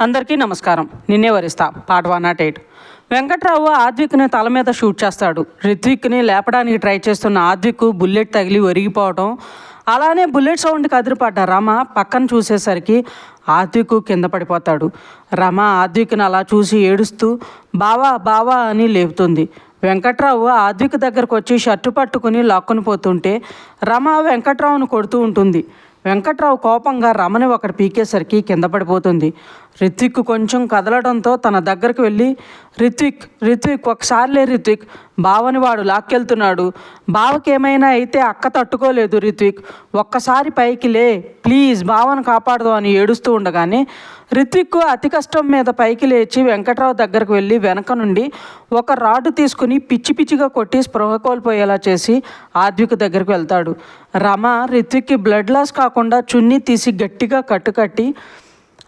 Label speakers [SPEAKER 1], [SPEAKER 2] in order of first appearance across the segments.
[SPEAKER 1] అందరికీ నమస్కారం. నిన్నే వరిస్తా. Part one nought eight. Venkatrao ఆద్విక్ని తల మీద షూట్ చేస్తాడు. రిత్విక్ని లేపడానికి ట్రై చేస్తున్న ఆద్విక్ బుల్లెట్ తగిలి ఒరిగిపోవటం అలానే బుల్లెట్ సౌండ్కి అదిరిపడ్డ రమ పక్కన చూసేసరికి ఆద్విక్ కింద పడిపోతాడు. రమ ఆద్విక్ని అలా చూసి ఏడుస్తూ బావా బావా అని లేపుతుంది. వెంకట్రావు ఆద్విక్ దగ్గరకు వచ్చి షర్టు పట్టుకుని లాక్కుని పోతుంటే రమ వెంకట్రావును కొడుతూ ఉంటుంది. వెంకట్రావు కోపంగా రమని ఒకటి పీకేసరికి కింద పడిపోతుంది. రిత్విక్ కొంచెం కదలడంతో తన దగ్గరకు వెళ్ళి రిత్విక్ రిత్విక్ ఒకసారిలే రిత్విక్. బావని వాడు లాక్కెళ్తున్నాడు. బావకి ఏమైనా అయితే అక్క తట్టుకోలేదు రిత్విక్. ఒక్కసారి పైకి లే. ప్లీజ్ బావను కాపాడదు అని ఏడుస్తూ ఉండగానే రిత్విక్ అతి కష్టం మీద పైకి లేచి వెంకట్రావు దగ్గరకు వెళ్ళి వెనక నుండి ఒక రాడ్డు తీసుకుని పిచ్చి పిచ్చిగా కొట్టి స్పృహ కోల్పోయేలా చేసి ఆద్విక్ దగ్గరకు వెళ్తాడు. రమ రిత్విక్కి బ్లడ్ లాస్ కాకుండా చున్నీ తీసి గట్టిగా కట్టుకట్టి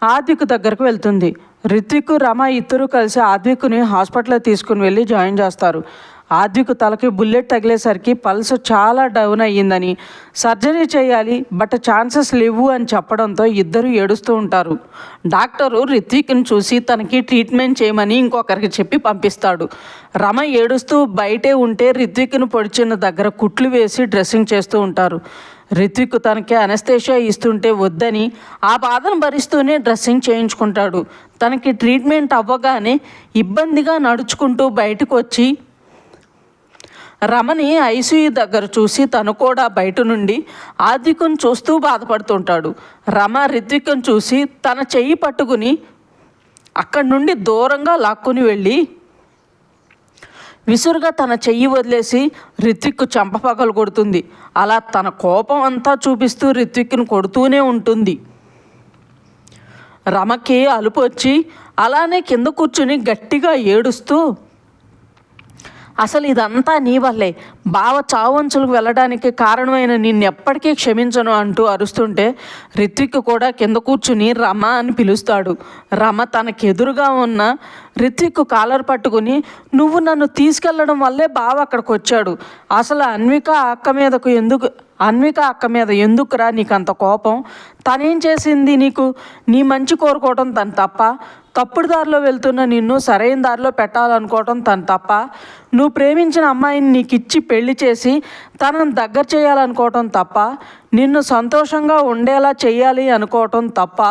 [SPEAKER 1] ఆద్విక్ దగ్గరకు వెళ్తుంది. రిత్విక్ రమ ఇద్దరు కలిసి ఆద్విక్ని హాస్పిటల్లో తీసుకుని వెళ్ళి జాయిన్ చేస్తారు. ఆద్విక్ తలకి బుల్లెట్ తగిలేసరికి పల్స్ చాలా డౌన్ అయ్యిందని. సర్జరీ చేయాలి బట్ ఛాన్సెస్ లేవు అని చెప్పడంతో ఇద్దరు ఏడుస్తూ ఉంటారు. డాక్టరు రిత్విక్ని చూసి తనకి ట్రీట్మెంట్ చేయమని ఇంకొకరికి చెప్పి పంపిస్తాడు. రమ ఏడుస్తూ బయటే ఉంటే రిత్విక్ను పొడిచిన దగ్గర కుట్లు వేసి డ్రెస్సింగ్ చేస్తూ ఉంటారు. రిత్విక్ తనకి అనస్థేషియా ఇస్తుంటే వద్దని ఆ బాధను భరిస్తూనే డ్రెస్సింగ్ చేయించుకుంటాడు. తనకి ట్రీట్మెంట్ అవ్వగానే ఇబ్బందిగా నడుచుకుంటూ బయటకు వచ్చి రమని ఐసీయూ దగ్గర చూసి తను కూడా బయట నుండి ఆదికుని చూస్తూ బాధపడుతుంటాడు. రమ రిత్వికను చూసి తన చెయ్యి పట్టుకుని అక్కడి నుండి దూరంగా లాక్కుని వెళ్ళి విసురుగా తన చెయ్యి వదిలేసి రిత్విక్ చెంపపగలు కొడుతుంది. అలా తన కోపం అంతా చూపిస్తూ రిత్విక్ను కొడుతూనే ఉంటుంది. రమకి అలుపు వచ్చి అలానే కింద కూర్చుని గట్టిగా ఏడుస్తూ అసలు ఇదంతా నీ వల్లే. బావ చావంచులకు వెళ్ళడానికి కారణమైన నిన్నెప్పటికీ క్షమించను అంటూ అరుస్తుంటే రిత్విక్ కూడా కింద కూర్చుని రమ అని పిలుస్తాడు. రమ తనకెదురుగా ఉన్న రిత్విక్ కాలర్ పట్టుకుని నువ్వు నన్ను తీసుకెళ్ళడం వల్లే బావ అక్కడికి వచ్చాడు అసలు అన్విక అక్క మీదకు ఎందుకు అన్విక అక్క మీద ఎందుకురా నీకు అంత కోపం? తనేం చేసింది నీకు? నీ మంచి కోరుకోవటం తను తప్ప? తప్పుడు దారిలో వెళ్తున్న నిన్ను సరైన దారిలో పెట్టాలనుకోవటం తను తప్ప? నువ్వు ప్రేమించిన అమ్మాయిని నీకు ఇచ్చి పెళ్ళి చేసి తనను దగ్గర చేయాలనుకోవటం తప్ప? నిన్ను సంతోషంగా ఉండేలా చేయాలి అనుకోవటం తప్ప?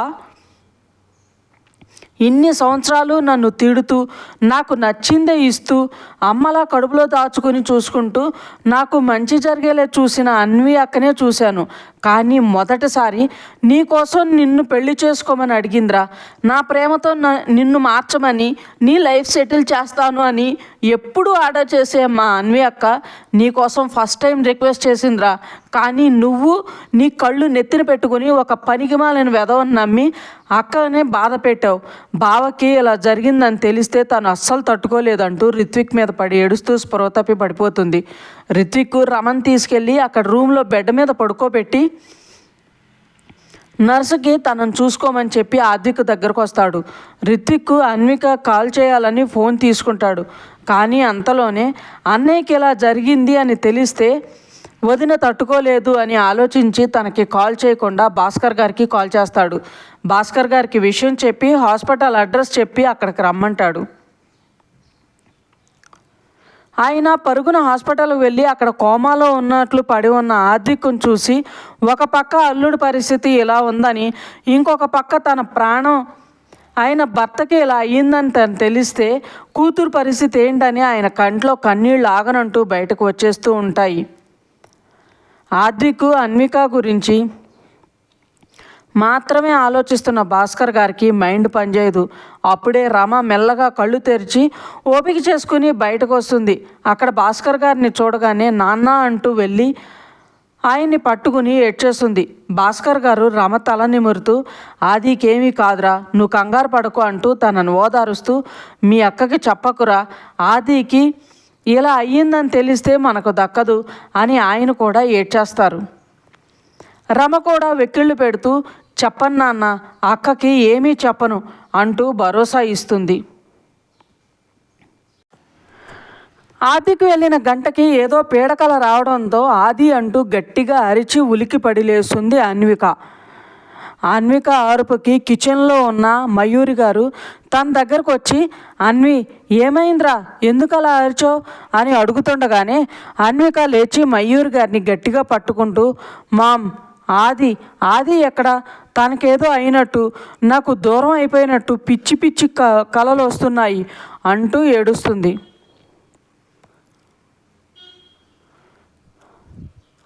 [SPEAKER 1] ఇన్ని సంవత్సరాలు నన్ను తిడుతూ నాకు నచ్చిందే ఇస్తూ అమ్మలా కడుపులో దాచుకుని చూసుకుంటూ నాకు మంచి జరిగేలా చూసిన అన్వి అక్కనే చూశాను. కానీ మొదటిసారి నీకోసం నిన్ను పెళ్ళి చేసుకోమని అడిగిందిరా. నా ప్రేమతో నిన్ను మార్చమని నీ లైఫ్ సెటిల్ చేస్తాను అని ఎప్పుడు ఆర్డర్ చేసే మా అన్వి అక్క నీ కోసం ఫస్ట్ టైం రిక్వెస్ట్ చేసిందిరా. కానీ నువ్వు నీ కళ్ళు నెత్తిన పెట్టుకుని ఒక పనికిమాలని వెదవని నమ్మి అక్కనే బాధ పెట్టావు. బావకి ఇలా జరిగిందని తెలిస్తే తను అస్సలు తట్టుకోలేదంటూ రిత్విక్ మీద పడి ఏడుస్తూ స్పృహ తప్పి పడిపోతుంది. రిత్విక్ రమన్ తీసుకెళ్ళి అక్కడ రూమ్లో బెడ్ మీద పడుకోబెట్టి నర్సుకి తనను చూసుకోమని చెప్పి ఆద్విక్ దగ్గరకు వస్తాడు. రిత్విక్ అన్విక కాల్ చేయాలని ఫోన్ తీసుకుంటాడు. కానీ అంతలోనే అన్నయ్యకి ఇలా జరిగింది అని తెలిస్తే వదిన తట్టుకోలేదు అని ఆలోచించి తనకి కాల్ చేయకుండా భాస్కర్ గారికి కాల్ చేస్తాడు. భాస్కర్ గారికి విషయం చెప్పి హాస్పిటల్ అడ్రస్ చెప్పి అక్కడికి రమ్మంటాడు. ఆయన పరుగున హాస్పిటల్కి వెళ్ళి అక్కడ కోమాలో ఉన్నట్లు పడి ఉన్న ఆర్థికం చూసి ఒక పక్క అల్లుడి పరిస్థితి ఇలా ఉందని ఇంకొక పక్క తన ప్రాణం ఆయన భర్తకి ఇలా అయ్యిందని తను తెలిస్తే కూతురు పరిస్థితి ఏంటని ఆయన కంట్లో కన్నీళ్ళు ఆగనంటూ బయటకు వచ్చేస్తూ ఉంటాయి. ఆద్విక్ అన్విక గురించి మాత్రమే ఆలోచిస్తున్న భాస్కర్ గారికి మైండ్ పనిచేయదు. అప్పుడే రమ మెల్లగా కళ్ళు తెరిచి ఓపిక చేసుకుని బయటకు వస్తుంది అక్కడ భాస్కర్ గారిని చూడగానే నాన్న అంటూ వెళ్ళి ఆయన్ని పట్టుకుని ఏడ్చేస్తుంది. భాస్కర్ గారు రమ తల నిమురుతూ ఆదికేమీ కాదురా నువ్వు కంగారు పడకు అంటూ తనను ఓదారుస్తూ మీ అక్కకి చెప్పకురా ఆదికి ఇలా అయ్యిందని తెలిస్తే మనకు దక్కదు అని ఆయన కూడా ఏడ్చేస్తారు. రమ కూడా వెక్కిళ్ళు పెడుతూ చెప్పను నాన్న అక్కకి ఏమీ చెప్పను అంటూ భరోసా ఇస్తుంది. ఆదికి వెళ్ళిన గంటకి ఏదో పీడకల రావడంతో ఆది అంటూ గట్టిగా అరిచి ఉలికి పడిలేస్తుంది అన్విక. అన్విక అరుపుకి కిచెన్లో ఉన్న మయూరి గారు తన దగ్గరకు వచ్చి అన్వి ఏమైందిరా? ఎందుకు అలా అరిచో అని అడుగుతుండగానే అన్విక లేచి మయూరి గారిని గట్టిగా పట్టుకుంటూ మామ్ ఆది ఆది ఎక్కడ? తనకేదో అయినట్టు నాకు దూరం అయిపోయినట్టు పిచ్చి పిచ్చి క కలలు వస్తున్నాయి అంటూ ఏడుస్తుంది.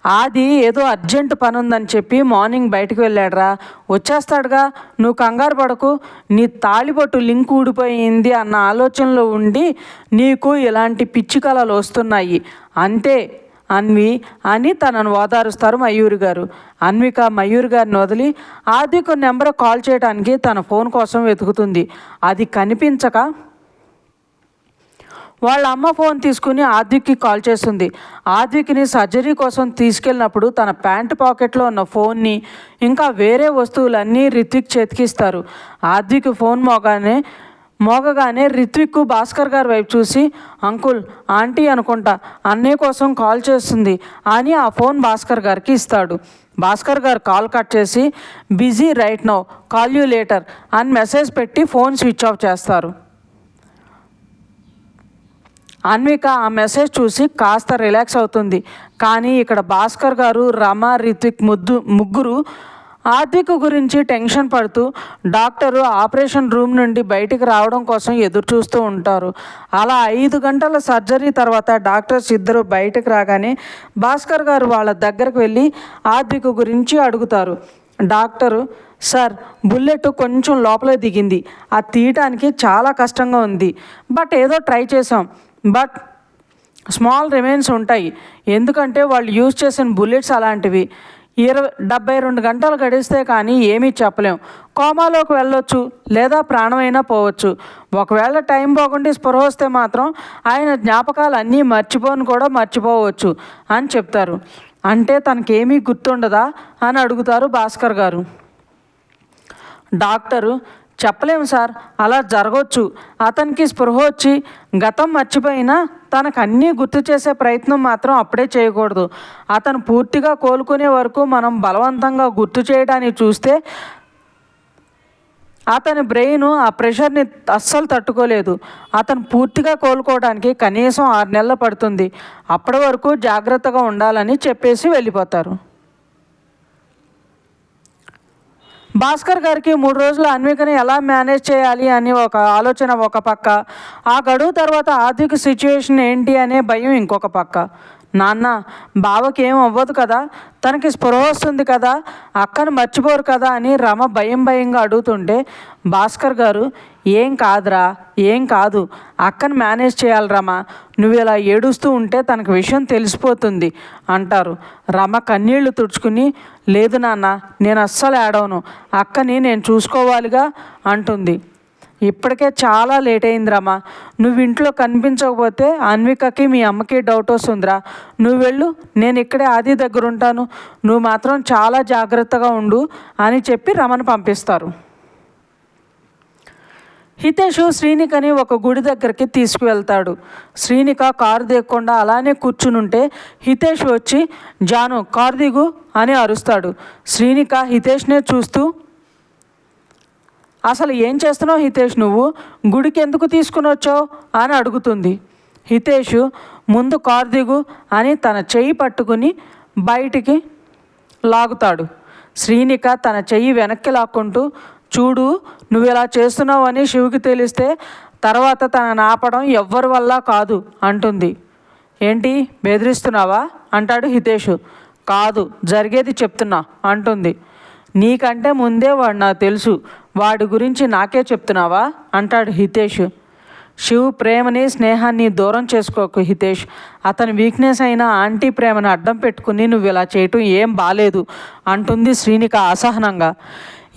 [SPEAKER 1] ఆది ఏదో అర్జెంట్ పని ఉందని చెప్పి మార్నింగ్ బయటకు వెళ్ళాడురా. వచ్చేస్తాడుగా నువ్వు కంగారు పడకు నీ తాళిబొట్టు లింక్ ఊడిపోయింది అన్న ఆలోచనలో ఉండి నీకు ఇలాంటి పిచ్చి కళలు వస్తున్నాయి. అంతే అన్వి అని తనను ఓదారుస్తారు మయూరి గారు. అన్విక మయూరి గారిని వదిలి ఆదికు నెంబర్ కాల్ చేయడానికి తన ఫోన్ కోసం వెతుకుతుంది. అది కనిపించక వాళ్ళ అమ్మ ఫోన్ తీసుకుని ఆద్విక్కి కాల్ చేస్తుంది. ఆద్విక్ని సర్జరీ కోసం తీసుకెళ్ళినప్పుడు తన ప్యాంటు పాకెట్లో ఉన్న ఫోన్ని ఇంకా వేరే వస్తువులన్నీ రిత్విక్ చేతికిస్తారు ఆద్విక్ ఫోన్ మోగానే మోగగానే రిత్విక్ భాస్కర్ గారి వైపు చూసి అంకుల్ ఆంటీ అనుకుంటా అన్నయ్య కోసం కాల్ చేస్తుంది అని ఆ ఫోన్ భాస్కర్ గారికి ఇస్తాడు. భాస్కర్ గారు కాల్ కట్ చేసి busy right now call you later అని మెసేజ్ పెట్టి ఫోన్ స్విచ్ ఆఫ్ చేస్తారు. అన్విక ఆ మెసేజ్ చూసి కాస్త రిలాక్స్ అవుతుంది. కానీ ఇక్కడ భాస్కర్ గారు రమ రిత్విక్ ముద్దు ముగ్గురు ఆర్థిక గురించి టెన్షన్ పడుతూ డాక్టరు ఆపరేషన్ రూమ్ నుండి బయటికి రావడం కోసం ఎదురు చూస్తూ ఉంటారు. అలా ఐదు గంటల సర్జరీ తర్వాత డాక్టర్స్ ఇద్దరు బయటకు రాగానే భాస్కర్ గారు వాళ్ళ దగ్గరకు వెళ్ళి ఆర్థిక గురించి అడుగుతారు. డాక్టరు సార్ బుల్లెట్ కొంచెం లోపల దిగింది. అది తీయటానికి చాలా కష్టంగా ఉంది. బట్ ఏదో ట్రై చేసాం బట్ స్మాల్ రిమైన్స్ ఉంటాయి. ఎందుకంటే వాళ్ళు యూజ్ చేసిన బుల్లెట్స్ అలాంటివి ఇరవై డెబ్బై రెండు గంటలు గడిస్తే కానీ ఏమీ చెప్పలేం. కోమాలోకి వెళ్ళొచ్చు లేదా ప్రాణమైనా పోవచ్చు. ఒకవేళ టైం బాగుండి స్పృహ వస్తే మాత్రం ఆయన జ్ఞాపకాలు అన్నీ మర్చిపోని కూడా మర్చిపోవచ్చు అని చెప్తారు. అంటే తనకేమీ గుర్తుండదా అని అడుగుతారు భాస్కర్ గారు. డాక్టరు చెప్పలేము సార్. అలా జరగవచ్చు అతనికి స్పృహ వచ్చి గతం మర్చిపోయినా తనకు అన్నీ గుర్తు చేసే ప్రయత్నం మాత్రం అప్పుడే చేయకూడదు. అతను పూర్తిగా కోలుకునే వరకు మనం బలవంతంగా గుర్తు చేయడానికి చూస్తే అతని బ్రెయిన్ ఆ ప్రెషర్ని అస్సలు తట్టుకోలేదు. అతను పూర్తిగా కోలుకోవడానికి కనీసం ఆరు నెలలు పడుతుంది. అప్పటి వరకు జాగ్రత్తగా ఉండాలని చెప్పేసి వెళ్ళిపోతారు. భాస్కర్ గారికి మూడు రోజుల అన్వికని ఎలా మేనేజ్ చేయాలి అని ఒక ఆలోచన ఒక పక్క. ఆ గడువు తర్వాత ఆర్థిక సిచ్యువేషన్ ఏంటి అనే భయం ఇంకొక పక్క. నాన్న బావకి ఏం అవ్వదు కదా తనకి స్పృహ వస్తుంది కదా అక్కను మర్చిపోరు కదా అని రమ భయం భయంగా అడుగుతుంటే భాస్కర్ గారు ఏం కాదురా ఏం కాదు అక్కను మేనేజ్ చేయాలి రమ నువ్వు ఇలా ఏడుస్తూ ఉంటే తనకు విషయం తెలిసిపోతుంది అంటారు. రమ కన్నీళ్ళు తుడుచుకుని లేదు నాన్న నేను అస్సలు ఏడవను అక్కని నేను చూసుకోవాలిగా అంటుంది. ఇప్పటికే చాలా లేట్ అయిందిరామా నువ్వు ఇంట్లో కనిపించకపోతే అన్వికకి మీ అమ్మకి డౌట్ వస్తుందిరా. నువ్వు వెళ్ళు నేను ఇక్కడే ఆది దగ్గర ఉంటాను. నువ్వు మాత్రం చాలా జాగ్రత్తగా ఉండు అని చెప్పి రమను పంపిస్తారు. హితేషు శ్రీనికని ఒక గుడి దగ్గరికి తీసుకువెళ్తాడు. శ్రీనిక కారు దిగకుండా అలానే కూర్చునుంటే హితేష్ వచ్చి జాను కారు దిగు అని అరుస్తాడు. శ్రీనిక హితేష్నే చూస్తూ అసలు ఏం చేస్తున్నావు హితేష్ నువ్వు? గుడికి ఎందుకు తీసుకుని వచ్చావు? అని అడుగుతుంది. హితేష్ ముందు కారు దిగు అని తన చెయ్యి పట్టుకుని బయటికి లాగుతాడు. శ్రీనిక తన చెయ్యి వెనక్కి లాక్కుంటూ చూడు నువ్వు ఇలా చేస్తున్నావు అని శివుకి తెలిస్తే తర్వాత తనని ఆపడం ఎవ్వరి వల్ల కాదు అంటుంది. ఏంటి బెదిరిస్తున్నావా? అంటాడు హితేషు. కాదు జరిగేది చెప్తున్నా అంటుంది. నీకంటే ముందే వాడు నాకు తెలుసు. వాడి గురించి నాకే చెప్తున్నావా? అంటాడు హితేష్. శివ్ ప్రేమని స్నేహాన్ని దూరం చేసుకోకు హితేష్. అతని వీక్నెస్ అయిన ఆంటీ ప్రేమను అడ్డం పెట్టుకుని నువ్వు ఇలా చేయటం ఏం బాలేదు అంటుంది శ్రీనిక అసహనంగా.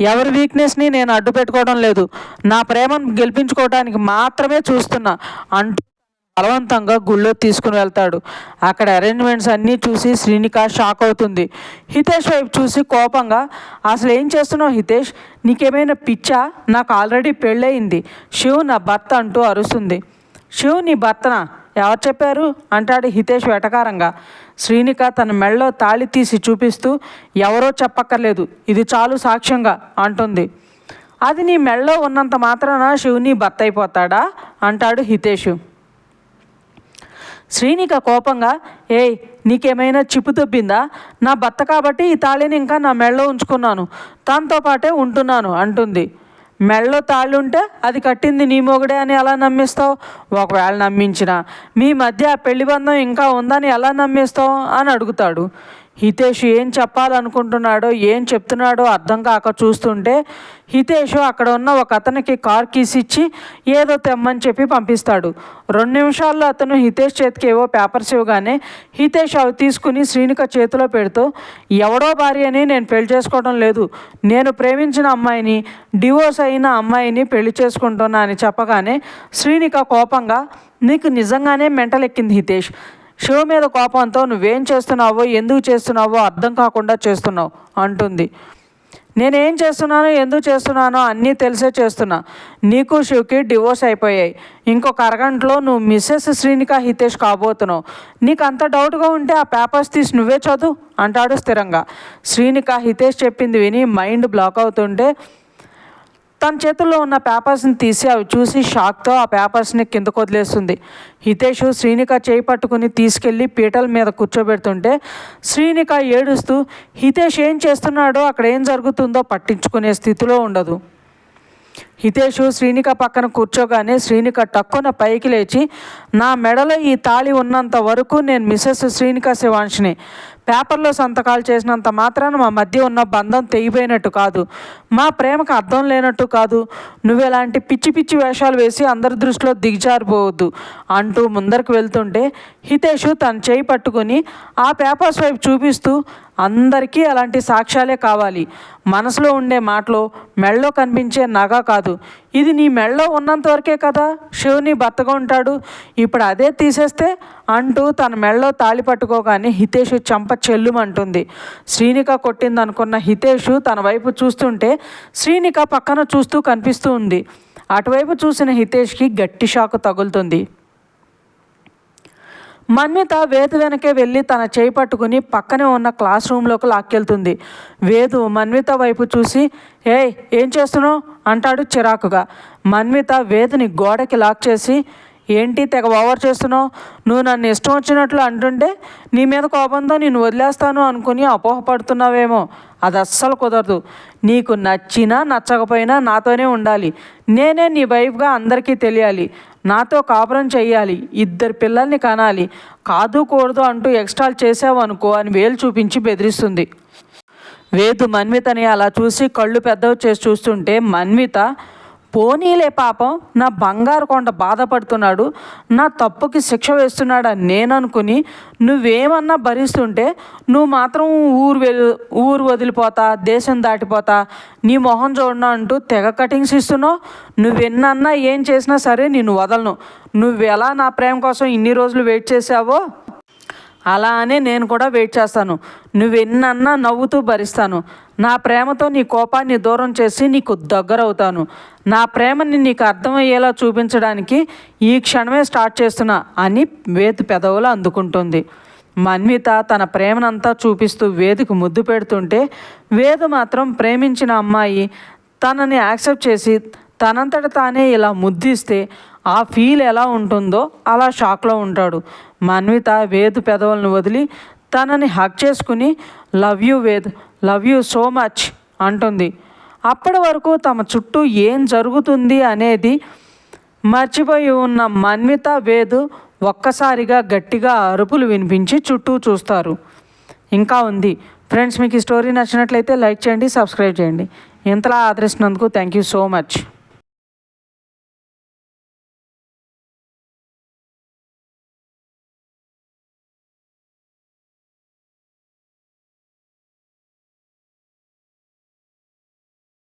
[SPEAKER 1] ఎవరి వీక్నెస్ని నేను అడ్డు పెట్టుకోవడం లేదు. నా ప్రేమను గెలిపించుకోవడానికి మాత్రమే చూస్తున్నా అంటూ బలవంతంగా గుళ్ళో తీసుకుని వెళ్తాడు. అక్కడ అరేంజ్మెంట్స్ అన్నీ చూసి శ్రీనిక షాక్ అవుతుంది. హితేష్ వైపు చూసి కోపంగా అసలు ఏం చేస్తున్నావు హితేష్? నీకేమైనా పిచ్చా? నాకు ఆల్రెడీ పెళ్ళయింది. శివ్ నా భర్త అంటూ అరుస్తుంది. శివ్ నీ భర్తనా? ఎవరు చెప్పారు? అంటాడు హితేష్ వెటకారంగా. శ్రీనిక తన మెళ్ళలో తాళి తీసి చూపిస్తూ ఎవరో చెప్పక్కర్లేదు. ఇది చాలు సాక్ష్యంగా అంటుంది. అది నీ మెళ్ళలో ఉన్నంత మాత్రాన శివుని భర్త అయిపోతాడా? అంటాడు హితేషు. శ్రీనిక కోపంగా ఏయ్ నీకేమైనా చిప్పు దొబ్బిందా నా భర్త కాబట్టి ఈ తాళిని ఇంకా నా మెళ్ళలో ఉంచుకున్నాను. దాంతో పాటే ఉంటున్నాను అంటుంది. మెళ్ళలో తాళి ఉంటే అది కట్టింది నీ మొగుడే అని ఎలా నమ్మిస్తావు? ఒకవేళ నమ్మించిన. మీ మధ్య ఆ పెళ్ళి బంధం ఇంకా ఉందని ఎలా నమ్మిస్తావు? అని అడుగుతాడు. హితేష్ ఏం చెప్పాలనుకుంటున్నాడో ఏం చెప్తున్నాడో అర్థం కాక చూస్తుంటే హితేష్ అక్కడ ఉన్న ఒక అతనికి కార్ కీస్ ఇచ్చి ఏదో తెమ్మని చెప్పి పంపిస్తాడు. రెండు నిమిషాల్లో అతను హితేష్ చేతికి ఏవో పేపర్స్ ఇవ్వగానే హితేష్ అవి తీసుకుని శ్రీనిక చేతిలో పెడుతూ ఎవడో భార్యని నేను పెళ్ళి చేసుకోవడం లేదు. నేను ప్రేమించిన అమ్మాయిని డివోర్స్ అయిన అమ్మాయిని పెళ్ళి చేసుకుంటున్నా అని చెప్పగానే శ్రీనిక కోపంగా నీకు నిజంగానే మెంటలెక్కింది హితేష్. శివ మీద కోపంతో నువ్వేం చేస్తున్నావో ఎందుకు చేస్తున్నావో అర్థం కాకుండా చేస్తున్నావు అంటుంది. నేనేం చేస్తున్నానో ఎందుకు చేస్తున్నానో అన్నీ తెలిసే చేస్తున్నా. నీకు శివకి డివోర్స్ అయిపోయాయి. ఇంకొక అరగంటలో నువ్వు మిస్సెస్ శ్రీనిక హితేష్ కాబోతున్నావు. నీకు అంత డౌట్గా ఉంటే ఆ పేపర్స్ తీసి నువ్వే చదువు అంటాడు స్థిరంగా. శ్రీనిక హితేష్ చెప్పింది విని మైండ్ బ్లాక్ అవుతుంటే తన చేతుల్లో ఉన్న పేపర్స్ని తీసి అవి చూసి షాక్తో ఆ పేపర్స్ని కిందకు వదిలేస్తుంది. హితేష్ శ్రీనిక చేయి పట్టుకుని తీసుకెళ్ళి పీటల మీద కూర్చోబెడుతుంటే శ్రీనిక ఏడుస్తూ హితేష్ ఏం చేస్తున్నాడో అక్కడ ఏం జరుగుతుందో పట్టించుకునే స్థితిలో ఉండదు. హితేషు శ్రీనిక పక్కన కూర్చోగానే శ్రీనిక టక్కున పైకి లేచి నా మెడలో ఈ తాళి ఉన్నంత వరకు నేను మిస్సెస్ శ్రీనిక శివాంష్ని పేపర్లో సంతకాలు చేసినంత మాత్రాన మా మధ్య ఉన్న బంధం తెగిపోయినట్టు కాదు. మా ప్రేమకు అర్థం లేనట్టు కాదు. నువ్వు ఎలాంటి పిచ్చి పిచ్చి వేషాలు వేసి అందరి దృష్టిలో దిగజారిపోవద్దు అంటూ ముందరకు వెళ్తుంటే హితేషు తన చేయి పట్టుకుని ఆ పేపర్స్ వైపు చూపిస్తూ అందరికీ అలాంటి సాక్ష్యాలే కావాలి. మనసులో ఉండే మాటలో మెళ్ళలో కనిపించే నగ కాదు. ఇది నీ మెళ్ళలో ఉన్నంత వరకే కదా? శివుని భర్తగా ఉంటాడు. ఇప్పుడు అదే తీసేస్తే అంటూ తన మెళ్ళలో తాళి పట్టుకోగానే హితేషు చంప చెల్లుమంటుంది. శ్రీనిక కొట్టిందనుకున్న హితేషు తన వైపు చూస్తుంటే శ్రీనిక పక్కన చూస్తూ కనిపిస్తూ ఉంది. అటువైపు చూసిన హితేష్కి గట్టి షాకు తగులుతుంది. మన్విత వేదు వెనకే వెళ్ళి తన చేయి పట్టుకుని పక్కనే ఉన్న క్లాస్ రూమ్లోకి లాక్కెళ్తుంది. వేదు మన్విత వైపు చూసి ఏయ్ ఏం చేస్తున్నావు? అంటాడు చిరాకుగా. మన్విత వేదుని గోడకి లాక్ చేసి ఏంటి తెగ ఓవర్ చేస్తున్నావు? నువ్వు నన్ను ఇష్టం వచ్చినట్లు అంటుంటే నీ మీద కోపంతో నేను వదిలేస్తాను అనుకుని అపోహపడుతున్నావేమో. అది అస్సలు కుదరదు. నీకు నచ్చినా నచ్చకపోయినా నాతోనే ఉండాలి. నేనే నీ వైఫ్గా అందరికీ తెలియాలి. నాతో కాపురం చేయాలి ఇద్దరు పిల్లల్ని కనాలి. కాదు కూడదు అంటూ ఎక్స్ట్రాలు చేసావనుకో అని వేలు చూపించి బెదిరిస్తుంది. వేదు మన్వితని అలా చూసి కళ్ళు పెద్దవి చేసి చూస్తుంటే మన్విత పోనీలే పాపం నా బంగారు కొండ బాధపడుతున్నాడు నా తప్పుకి శిక్ష వేస్తున్నాడని నేను అనుకుని నువ్వేమన్నా భరిస్తుంటే నువ్వు మాత్రం ఊరు వెలు ఊరు వదిలిపోతా దేశం దాటిపోతా నీ మొహం చూడను అంటూ తెగ కటింగ్స్ ఇస్తున్నావు. నువ్వెన్నన్నా ఏం చేసినా సరే నేను వదలను. నువ్వు ఎలా నా ప్రేమ కోసం ఇన్ని రోజులు వెయిట్ చేసావో అలా అనే నేను కూడా వెయిట్ చేస్తాను. నువ్వెన్నన్నా నవ్వుతూ భరిస్తాను. నా ప్రేమతో నీ కోపాన్ని దూరం చేసి నీకు దగ్గరవుతాను. నా ప్రేమని నీకు అర్థమయ్యేలా చూపించడానికి ఈ క్షణమే స్టార్ట్ చేస్తున్నా అని వేదు పెదవులు అందుకుంటుంది. మన్విత తన ప్రేమనంతా చూపిస్తూ వేదికి ముద్దు పెడుతుంటే వేదు మాత్రం ప్రేమించిన అమ్మాయి తనని యాక్సెప్ట్ చేసి తనంతట తానే ఇలా ముద్దిస్తే ఆ ఫీల్ ఎలా ఉంటుందో అలా షాక్లో ఉంటాడు. మన్విత వేదు పెదవులను వదిలి తనని హక్ చేసుకుని love you Ved love you so much అంటుంది. అప్పటి వరకు తమ చుట్టూ ఏం జరుగుతుంది అనేది మర్చిపోయి ఉన్న మన్విత వేదు ఒక్కసారిగా గట్టిగా అరుపులు వినిపించి చుట్టూ చూస్తారు. ఇంకా ఉంది. ఫ్రెండ్స్ మీకు ఈ స్టోరీ నచ్చినట్లయితే లైక్ చేయండి సబ్స్క్రైబ్ చేయండి. ఇంతలా ఆదరిస్తున్నందుకు థ్యాంక్ యూ సో మచ్.